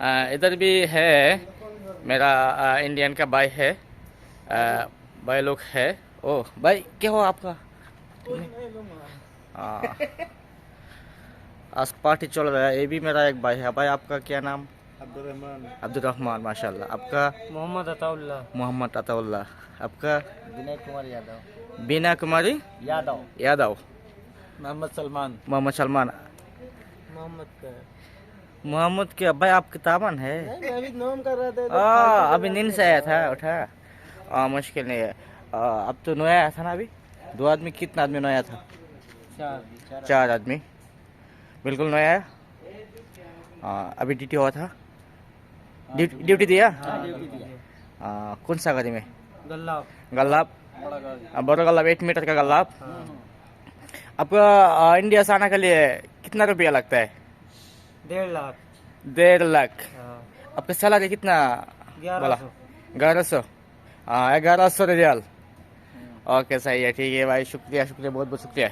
आ, इधर भी है मेरा आ, इंडियन का भाई है आ, भाई लोग है। ओ भाई क्या हो आपका। आज पार्टी चल रहा है ये भी मेरा एक भाई है। भाई आपका क्या नाम? अब्दुल रहमान अब्दुल रहमान माशाल्लाह। आपका? मोहम्मद अताउल्ला मोहम्मद अताउल्ला आपका? विनय कुमार यादव। बीना कुमारी? यादव। यादव। मोहम्मद सलमान। मोहम्मद सलमान। मोहम्मद मोहम्मद के भाई आप किताबन है? मैं अभी नाम कर रहा था आ, अभी नींद से आया था। उठा। आ, मुश्किल नहीं है। आ, अब तो नया आया था ना अभी? दो आदमी कितना आदमी नया था? चार। चार आदमी। बिल्कुल नया है? आ, अभी ड्यूटी हुआ था? ड्यूटी ड्यूटी दिया? आ, कौन सा गाड़ी में? गल्ला गल्लाब? बड़ा गल्लाब एट मीटर का गल्लाब। आपका इंडिया से आने के लिए कितना रुपया लगता है? डेढ़ लाख। डेढ़ लाख। हाँ। आपका सैलरी कितना? बोला। ग्यारह सौ? हाँ ग्यारह सौ रियाल। हाँ। ओके सही है ठीक है भाई शुक्रिया शुक्रिया बहुत बहुत शुक्रिया।